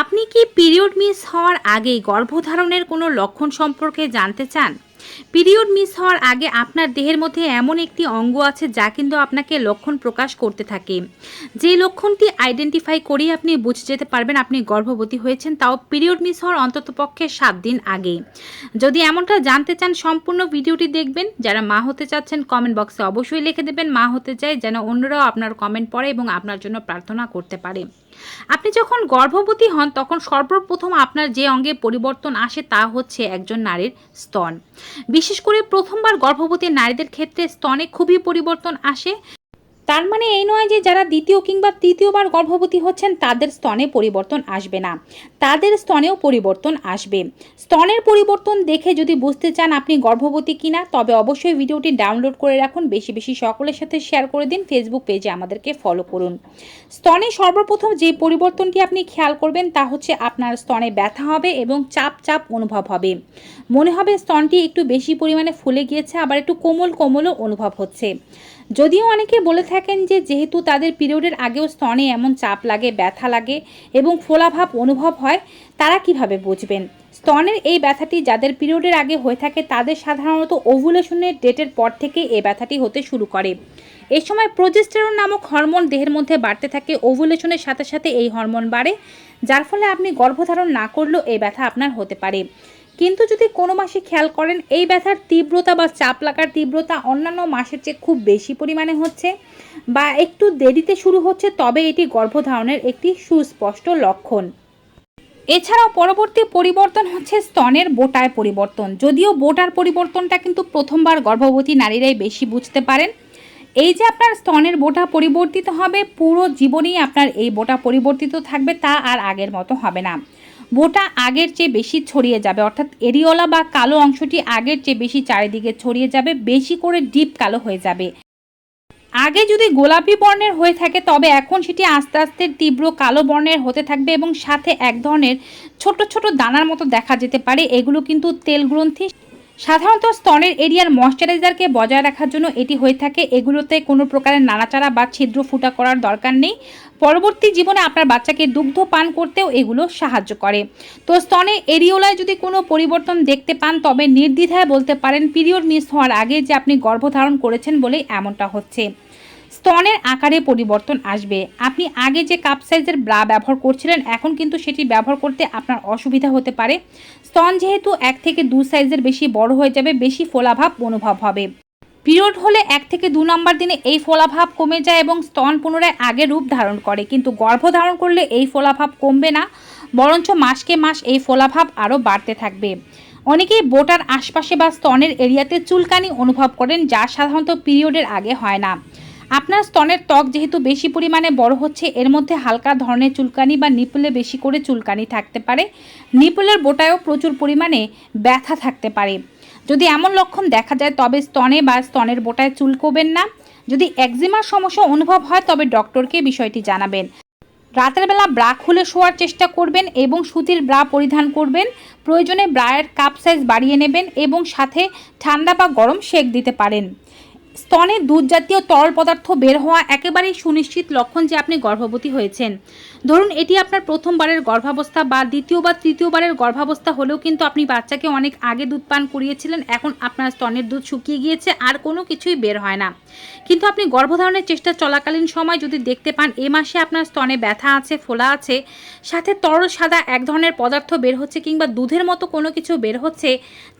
আপনি কি period miss হওয়ার আগেই গর্ভধারণের কোনো লক্ষণ সম্পর্কে জানতে চান? পিরিয়ড মিস হওয়ার আগে আপনার দেহের মধ্যে এমন একটি অঙ্গ আছে যা কিন্তু আপনাকে লক্ষণ প্রকাশ করতে থাকে। যে লক্ষণটি আইডেন্টিফাই করেই আপনি বুঝে যেতে পারবেন আপনি গর্ভবতী হয়েছেন, তাও পিরিয়ড মিস হওয়ার অন্ততপক্ষে সাত দিন আগে। যদি এমনটা জানতে চান, সম্পূর্ণ ভিডিওটি দেখবেন। যারা মা হতে চাচ্ছেন কমেন্ট বক্সে অবশ্যই লিখে দেবেন, মা হতে চাই যেন অন্যরাও আপনার কমেন্ট পড়ে এবং আপনার জন্য প্রার্থনা করতে পারে। আপনি যখন গর্ভবতী হন, তখন সর্বপ্রথম আপনার যে অঙ্গে পরিবর্তন আসে তা হচ্ছে একজন নারীর স্তন। বিশেষ করে প্রথমবার গর্ভবতী নারীদের ক্ষেত্রে স্তনে খুবই পরিবর্তন আসে। তার মানে এই নয় যে যারা দ্বিতীয় কিংবা তৃতীয়বার গর্ভবতী হচ্ছেন, তাদের স্তনে পরিবর্তন আসবে না। তাদের স্তনেও পরিবর্তন আসবে। স্তনের পরিবর্তন দেখে যদি বুঝতে চান আপনি গর্ভবতী কিনা, তবে অবশ্যই ভিডিওটি ডাউনলোড করে রাখুন। বেশি বেশি সকলের সাথে শেয়ার করে দিন ফেসবুক পেজে আমাদেরকে ফলো করুন। স্তনে সর্বপ্রথম যে পরিবর্তনটি আপনি খেয়াল করবেন, তা হচ্ছে আপনার স্তনে ব্যথা হবে এবং চাপ চাপ অনুভব হবে। মনে হবে স্তনটি একটু বেশি পরিমাণে ফুলে গিয়েছে, আবার একটু কোমল কোমলও অনুভব হচ্ছে। যদিও অনেকে বলে থাকেন যে যেহেতু তাদের পিরিয়ডের আগেও স্তনে এমন চাপ লাগে, ব্যথা লাগে এবং ফোলাভাব অনুভব হয়, তারা কীভাবে বুঝবেন? স্তনের এই ব্যথাটি যাদের পিরিয়ডের আগে হয়ে থাকে, তাদের সাধারণত ওভুলেশনের ডেটের পর থেকে এই ব্যথাটি হতে শুরু করে। এই সময় প্রোজেস্টেরন নামক হরমোন দেহের মধ্যে বাড়তে থাকে, ওভুলেশনের সাথে সাথে এই হরমোন বাড়ে, যার ফলে আপনি গর্ভধারণ না করলেও এই ব্যথা আপনার হতে পারে। কিন্তু যদি কোনো মাসে খেয়াল করেন, এই ব্যথার তীব্রতা বা চাপ লাগার তীব্রতা অন্যান্য মাসের চেয়ে খুব বেশি পরিমাণে হচ্ছে বা একটু দেরিতে শুরু হচ্ছে, তবে এটি গর্ভধারণের একটি সুস্পষ্ট লক্ষণ। এছাড়াও পরবর্তী পরিবর্তন হচ্ছে স্তনের বোটায় পরিবর্তন। যদিও বোটার পরিবর্তনটা কিন্তু প্রথমবার গর্ভবতী নারীরাই বেশি বুঝতে পারেন। এই যে আপনার স্তনের বোটা পরিবর্তিত হবে, পুরো জীবনেই আপনার এই বোটা পরিবর্তিত থাকবে, তা আর আগের মতো হবে না। বোটা আগের চেয়ে বেশি ছড়িয়ে যাবে। অর্থাৎ এরিওলা বা কালো অংশটি আগের চেয়ে বেশি চারিদিকে ছড়িয়ে যাবে, বেশি করে ডিপ কালো হয়ে যাবে। আগে যদি গোলাপি বর্ণের হয়ে থাকে, তবে এখন সেটি আস্তে আস্তে তীব্র কালো বর্ণের হতে থাকবে এবং সাথে এক ধরনের ছোট ছোট দানার মতো দেখা যেতে পারে। এগুলো কিন্তু তেল গ্রন্থি সাধারণত স্তনের এরিয়ার ময়শ্চারাইজারকে বজায় রাখার জন্য এটি হয়ে থাকে। এগুলোতে কোনো প্রকারের নাড়াচাড়া বা ছিদ্র ফুটা করার দরকার নেই। পরবর্তী জীবনে আপনার বাচ্চাকে দুগ্ধ পান করতেও এগুলো সাহায্য করে। তো স্তনে এরিওলায় যদি কোনো পরিবর্তন দেখতে পান, তবে নির্দ্বিধায় বলতে পারেন, পিরিয়ড মিস হওয়ার আগে যে আপনি গর্ভধারণ করেছেন বলে এমনটা হচ্ছে। স্তনের আকারে পরিবর্তন আসবে। আপনি আগে যে কাপ সাইজের ব্রা ব্যবহার করছিলেন, এখন কিন্তু সেটি ব্যবহার করতে আপনার অসুবিধা হতে পারে। স্তন যেহেতু এক থেকে দু সাইজের বেশি বড় হয়ে যাবে, বেশি ফোলাভাব অনুভব হবে। পিরিয়ড হলে এক থেকে দু নম্বর দিনে এই ফোলাভাব কমে যায় এবং স্তন পুনরায় আগে রূপ ধারণ করে। কিন্তু গর্ভধারণ করলে এই ফোলাভাব কমবে না, বরঞ্চ মাসকে মাস এই ফোলাভাব আরও বাড়তে থাকবে। অনেকেই বোটার আশপাশে বা স্তনের এরিয়াতে চুলকানি অনুভব করেন, যা সাধারণত পিরিয়ডের আগে হয় না। আপনার স্তনের ত্বক যেহেতু বেশি পরিমাণে বড় হচ্ছে, এর মধ্যে হালকা ধরনের চুলকানি বা নিপুলে বেশি করে চুলকানি থাকতে পারে। নিপুলের বোটায়ও প্রচুর পরিমাণে ব্যথা থাকতে পারে। যদি এমন লক্ষণ দেখা যায়, তবে স্তনে বা স্তনের বোটায় চুলকোবেন না। যদি একজিমার সমস্যা অনুভব হয়, তবে ডক্টরকে বিষয়টি জানাবেন। রাতের বেলা ব্রা খুলে শোয়ার চেষ্টা করবেন এবং সুতির ব্রা পরিধান করবেন। প্রয়োজনে ব্রায়ের কাপ সাইজ বাড়িয়ে নেবেন এবং সাথে ঠান্ডা বা গরম শেক দিতে পারেন। স্তনে দুধ জাতীয় তরল পদার্থ বের হওয়া একেবারেই সুনিশ্চিত লক্ষণ যে আপনি গর্ভবতী হয়েছেন। ধরুন, এটি আপনার প্রথমবারের গর্ভাবস্থা বা দ্বিতীয় বা তৃতীয়বারের গর্ভাবস্থা হলেও কিন্তু আপনি বাচ্চাকে অনেক আগে দুধ পান করিয়েছিলেন, এখন আপনার স্তনের দুধ শুকিয়ে গিয়েছে, আর কোনো কিছুই বের হয় না। কিন্তু আপনি গর্ভধারণের চেষ্টা চলাকালীন সময় যদি দেখতে পান, এ মাসে আপনার স্তনে ব্যথা আছে, ফোলা আছে, সাথে তরল সাদা এক ধরনের পদার্থ বের হচ্ছে কিংবা দুধের মতো কোনো কিছু বের হচ্ছে,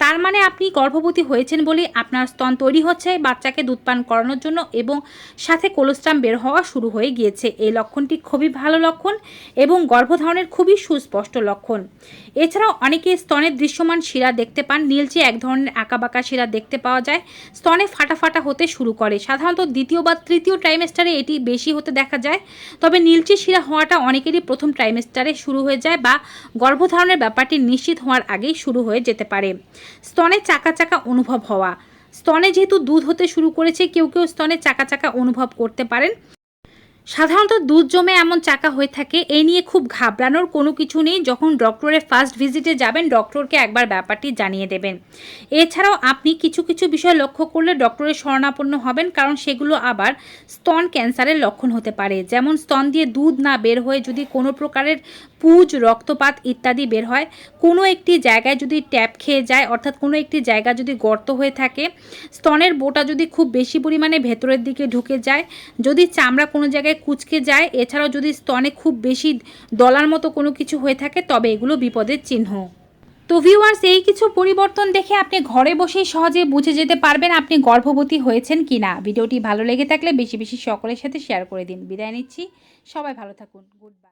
তার মানে আপনি গর্ভবতী হয়েছেন বলেই আপনার স্তন তৈরি হচ্ছে, বাচ্চাকে দুধ পান করানোর জন্য এবং সাথে কোলোস্ট্রাম বের হওয়া শুরু হয়ে গিয়েছে। এই লক্ষণটি খুবই ভালো লক্ষণ এবং গর্ভধারণের খুবই সুস্পষ্ট লক্ষণ। এছাড়াও অনেকে স্তনের দৃশ্যমান শিরা দেখতে পান নীলচে এক ধরনের আঁকাবাঁকা শিরা দেখতে পাওয়া যায়, স্তনে ফাটা ফাটা হতে শুরু করে। সাধারণত দ্বিতীয় বা তৃতীয় ট্রাইমেস্টারে এটি বেশি হতে দেখা যায়, তবে নীলচে শিরা হওয়াটা অনেকেরই প্রথম ট্রাইমেস্টারে শুরু হয়ে যায় বা গর্ভধারণের ব্যাপারটি নিশ্চিত হওয়ার আগেই শুরু হয়ে যেতে পারে। স্তনে চাকা চাকা অনুভব হওয়া স্তনে যেহেতু দুধ হতে শুরু করেছে, কেউ কেউ স্তনে চাকা চাকা অনুভব করতে পারেন। সাধারণত দুধ জমে এমন চাকা হয়ে থাকে এই নিয়ে খুব ঘাবড়ানোর কোনো কিছু নেই। যখন ডক্টরের ফার্স্ট ভিজিটে যাবেন, ডক্টরকে একবার ব্যাপারটি জানিয়ে দেবেন। এছাড়াও আপনি কিছু কিছু বিষয় লক্ষ্য করলে ডক্টরের শরণাপন্ন হবেন, কারণ সেগুলো আবার স্তন ক্যান্সারের লক্ষণ হতে পারে। যেমন স্তন দিয়ে দুধ না বের হয়ে যদি কোনো প্রকারের পুজ, রক্তপাত ইত্যাদি বের হয়। কোনো একটি জায়গায় যদি ট্যাপ খেয়ে যায়, অর্থাৎ কোনো একটি জায়গা যদি গর্ত হয়ে থাকে, স্তনের বোটা যদি খুব বেশি পরিমাণে ভেতরের দিকে ঢুকে যায়, যদি চামড়া কোনো জায়গায় কুচকে যায়, এছাড়াও যদি স্তনে খুব বেশি দলার মতো কোনো কিছু হয়ে থাকে, তবে এগুলো বিপদের চিহ্ন। তো ভিউয়ার্স এই কিছু পরিবর্তন দেখে আপনি ঘরে বসেই সহজে বুঝে যেতে পারবেন আপনি গর্ভবতী হয়েছেন কি না ভিডিওটি ভালো লেগে থাকলে বেশি বেশি সকলের সাথে শেয়ার করে দিন। বিদায় নিচ্ছি। সবাই ভালো থাকুন। Good bye